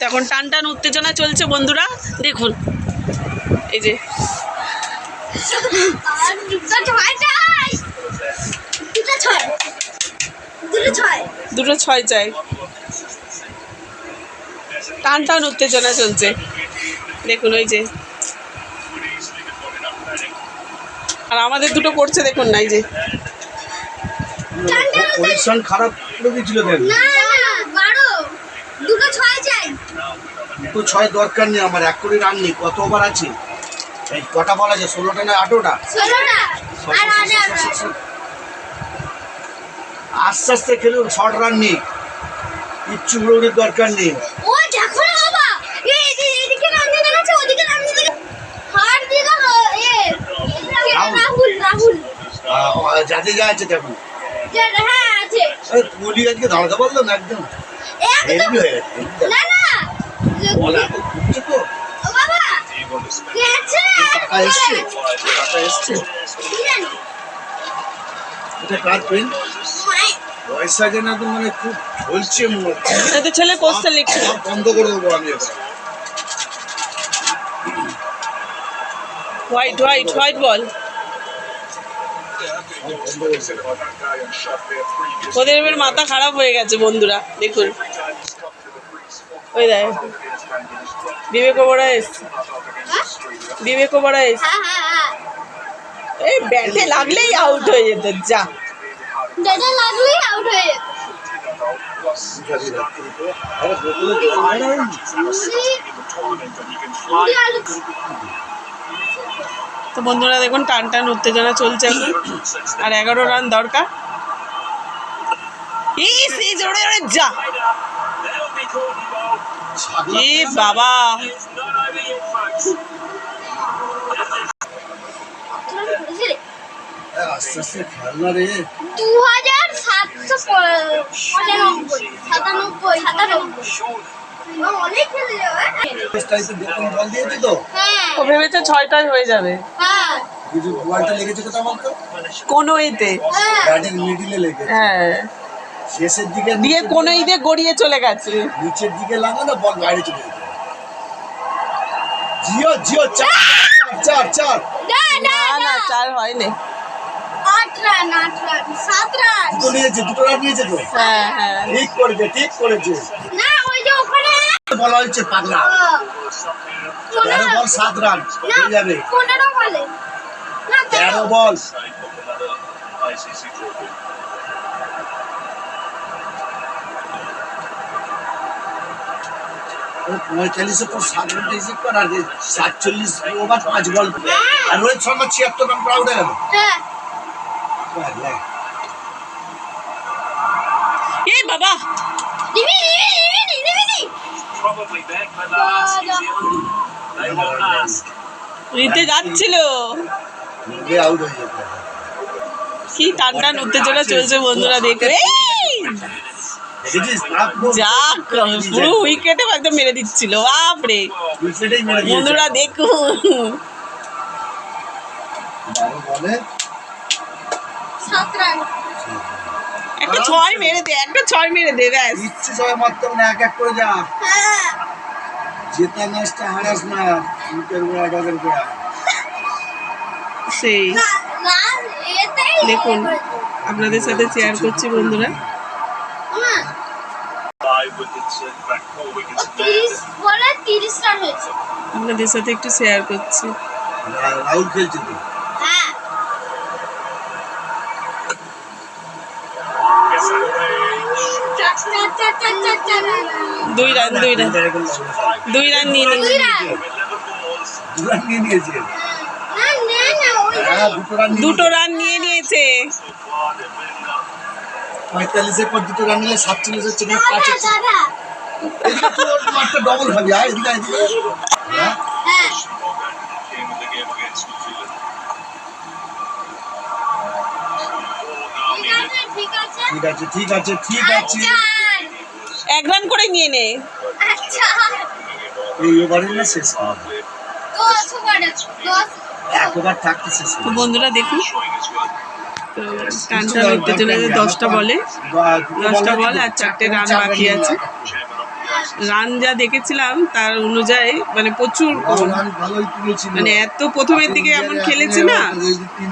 এখন টান টান উত্তেজনা চলছে বন্ধুরা দেখুন। এই যে। দুটো ছয় চাই দুটো ছয় দুটো ছয় দুটো ছয় চাই টান টান উত্তেজনা চলছে। দেখুন ওই যে। আর আমাদের দুটো করছে দেখুন না এই যে। খারাপ করে দিয়েছিল কেন না না বারো দুটো ছয় চাই তো ছয় দরকার নেই আমার এক কোটি রান নেই কত ওভার আছে? এই কটা বল আছে ষোলোটা না আঠেরোটা? আস্তে আস্তে খেলুন শর্ট রান নেই। কিচ্ছু উড়োড়ির দরকার নেই। যাতে যা আছে দেখুন। যে হ্যাঁ আজকে দাঁড়াতে পারল না একদম। একদম। হেভি হয়ে গেছে এটা কার পেন? পয়সা যেন তো মানে খুব ঝলছে মনে ছেলে পোস্টার লিখছে। বন্ধ করে দেবো আমি হোয়াইট হোয়াইট হোয়াইট বল ওদের এবার মাথা খারাপ হয়ে গেছে বন্ধুরা দেখুন। ওই দেখ। বিবেক ওবরা এসছে। বিবেক ওবরা এসছে। হ্যাঁ হ্যাঁ হ্যাঁ। এই ব্যাটে লাগলেই আউট হয়ে যেত যা। লাগলেই আউট হয়ে যেত। তো বন্ধুরা দেখুন টান টান উত্তেজনা চলছে আর এগারো রান দরকার। এই জোরে জোরে যা। এ বাবা? দু হাজার সাতশো সাতানব্বই সাতানব্বই হ্যাঁ ভেবেছে ছয়টায় হয়ে যাবে। হ্যাঁ। কোনো এতে হ্যাঁ। শেষের দিকে দিয়ে কোনো ঈদে গড়িয়ে চলে গেছে। নিচের দিকে লাগে না বল বাইরে চলে যেত জিও জিও চার চার চার। না না না চার হয়নি। আট রান আট রান সাত রান। দুটো নিয়েছে দুটো রান নিয়েছে তো? হ্যাঁ হ্যাঁ। ঠিক করেছে ঠিক করেছে। না ওই যে ওখানে। বলা হচ্ছে পাগলা। তেরো বল সাত রান। হয়ে যাবে। পনেরো বলে। তেরো বল। পঁয়তাল্লিশের পর সাত রান রিসিভ কর আর সাতচল্লিশ ওভার পাঁচ বল আর রোহিত শর্মা ছিয়াত্তর রান প্রাউড হয়ে গেল। হ্যাঁ বাবা. নিতে যাচ্ছিল। কি টান টান উত্তেজনা চলছে বন্ধুরা দেখে উইকেটে একদম মেরে দিচ্ছিল, বাপরে। বন্ধুরা, দেখুন। একটা ছয় মেরে দে, একটা ছয় মেরে দে, ব্যাস। ইচ্ছে সবাই মারতে না এক এক করে যা জেতা ম্যাচটা হারাস না উইকেট গোড়া ডগের গোড়া সেই। দেখুন, আপনাদের সাথে শেয়ার করছি, বন্ধুরা। আপনাদের সাথে একটু শেয়ার করছি। রাহুল খেলছে তো হ্যাঁ দুই রান দুই রান দুই রান নিয়ে নিয়েছে। হ্যাঁ দুটো রান নিয়ে দুটো রান নিয়ে নিয়েছে। পঁয়তাল্লিশের পর দুটো রান নিলে সাতচল্লিশ হচ্ছে না পাঁচ হচ্ছে। এদিকে তুই ওর মাঠটা ডবল খাবি আর এদিকে এদিকে। হ্যাঁ। হ্যাঁ. ঠিক আছে ঠিক আছে ঠিক আছে ঠিক আছে। আচ্ছা এক রান করে নিয়ে নে। আচ্ছা। এই ওভারের না শেষ দশ ওভার এক ওভার থাকতে শেষ তো বন্ধুরা দেখুন. তো টান টান উত্তেজনা দশটা বলে দশটা বল আর চারটে রান বাকি আছে। রান যা দেখেছিলাম তার অনুযায়ী মানে প্রচুর মানে এত প্রথমের দিকে এমন খেলেছে না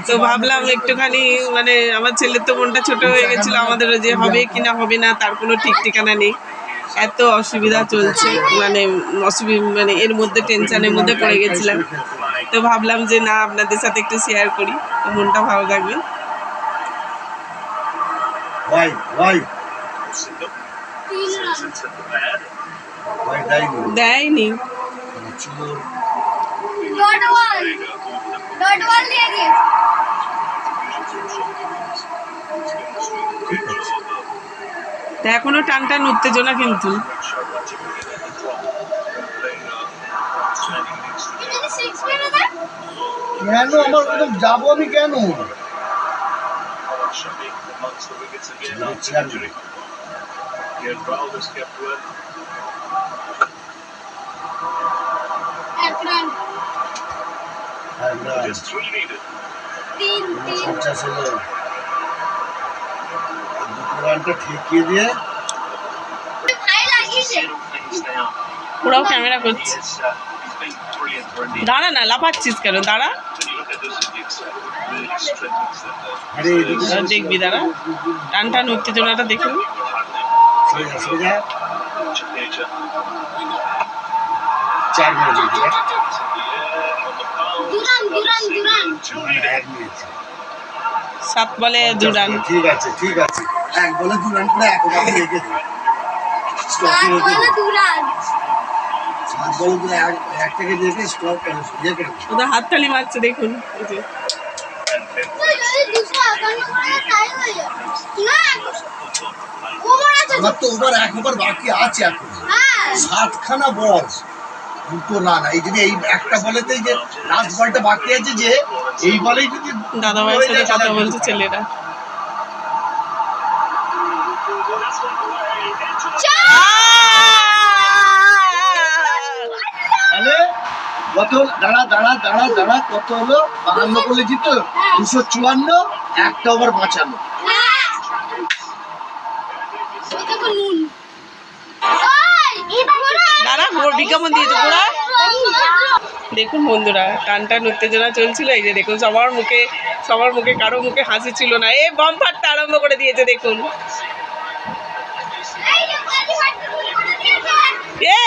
তো ভাবলাম একটুখানি মানে আমার ছেলের তো মনটা ছোট হয়ে গেছিল আমাদেরও যে হবে কি না হবে না তার কোনো ঠিক ঠিকানা নেই। এত অসুবিধা চলছে মানে অসুবিধা মানে এর মধ্যে টেনশনের মধ্যে পড়ে গেছিলাম। তো ভাবলাম যে না আপনাদের সাথে একটু শেয়ার করি মনটা ভালো থাকবে। Pad. ওয়াই ডাইনি দেয়নি চোর ডট ওয়ান ডট ওয়ান দিয়ে দিয়ে তা এখনও টান টান উত্তেজনা কিন্তু। কেন আমার যাব আমি কেন? Amongst the wickets again after injury. Ian Brown has kept well. এক রান Just three needed. তিন তিন দুটো রানটা ঠেকিয়ে দিয়ে. ওরাও ক্যামেরা করছে uh. দাঁড়া না লাফাচ্ছিস কেন দাঁড়া When you look at this, it's uh, really strengthens the, the আরে এদিকে আর দেখবি দাঁড়া। টান টান উত্তেজনাটা দেখুন. চার সাত বলে দু রান ঠিক আছে ঠিক আছে। এক বলে দু রান করে এক ওভারে রেখে ওদের হাততালি মারছে দেখুন। আমার তো ওভার এক ওভার বাকি আছে এখন। সাতখানা বল দুটো না না এই যদি এই একটা বলেতেই যে লাস্ট বলটা বাকি আছে যে এই বলেই যদি দাদা ভাইয়ের সাথে কথা বলছে ছেলেরা। কত? দাঁড়া দাঁড়া দাঁড়া দাঁড়া, কত হলো? বাহান্ন বলে জিত, দুশো চুয়ান্ন, একটা ওভার ঘোড়া দাঁড়া ঘোর বিজ্ঞাপন দিয়েছে দেখুন বন্ধুরা টান টান উত্তেজনা চলছিল, এই যে দেখুন, সবার মুখে সবার মুখে, কারও মুখে হাসি ছিল না। এ বম আরম্ভ করে দিয়েছে, দেখুন। এ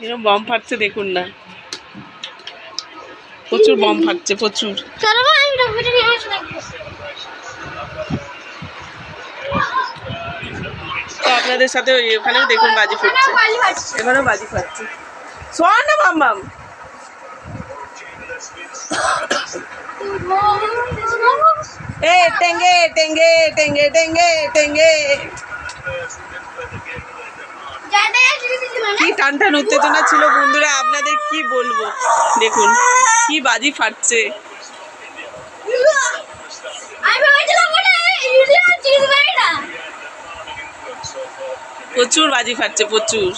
এরকম বম ফাটছে দেখুন না। প্রচুর বম ফাটছে প্রচুর। তো আপনাদের সাথে ওই ওখানেও দেখুন বাজি ফুটছে। এখানেও বাজি ফাটছে। শোন না মাম্মাম এ টেঙ্গে টেঙ্গে টেঙ্গে টেঙ্গে টেঙ্গে। কি টান টান উত্তেজনা ছিল বন্ধুরা আপনাদের কি বলব? দেখুন কি বাজি ফাটছে। প্রচুর বাজি ফাটছে প্রচুর।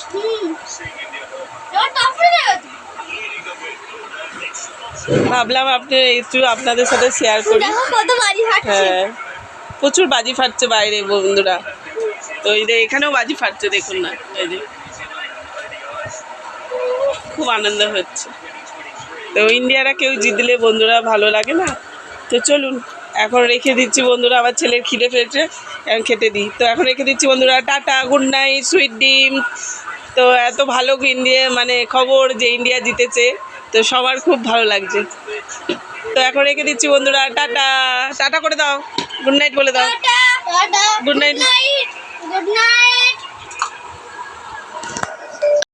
ভাবলাম আপনি একটু আপনাদের সাথে শেয়ার করি। হ্যাঁ প্রচুর বাজি ফাটছে বাইরে বন্ধুরা। তো এই যে এখানেও বাজি ফাটছে দেখুন না। এই যে। খুব আনন্দ হচ্ছে। তো ইন্ডিয়ারা কেউ জিতলে বন্ধুরা ভালো লাগে না? তো চলুন এখন রেখে দিচ্ছি বন্ধুরা আমার ছেলের খিদে ফেটে এখন খেতে দিই। তো এখন রেখে দিচ্ছি বন্ধুরা টাটা গুড নাইট সুইট ডিম তো এত ভালো ইন্ডিয়া মানে খবর যে ইন্ডিয়া জিতেছে তো সবার খুব ভালো লাগছে। তো এখন রেখে দিচ্ছি বন্ধুরা টাটা টাটা করে দাও। গুড নাইট বলে দাও। Good ta-ta Good night.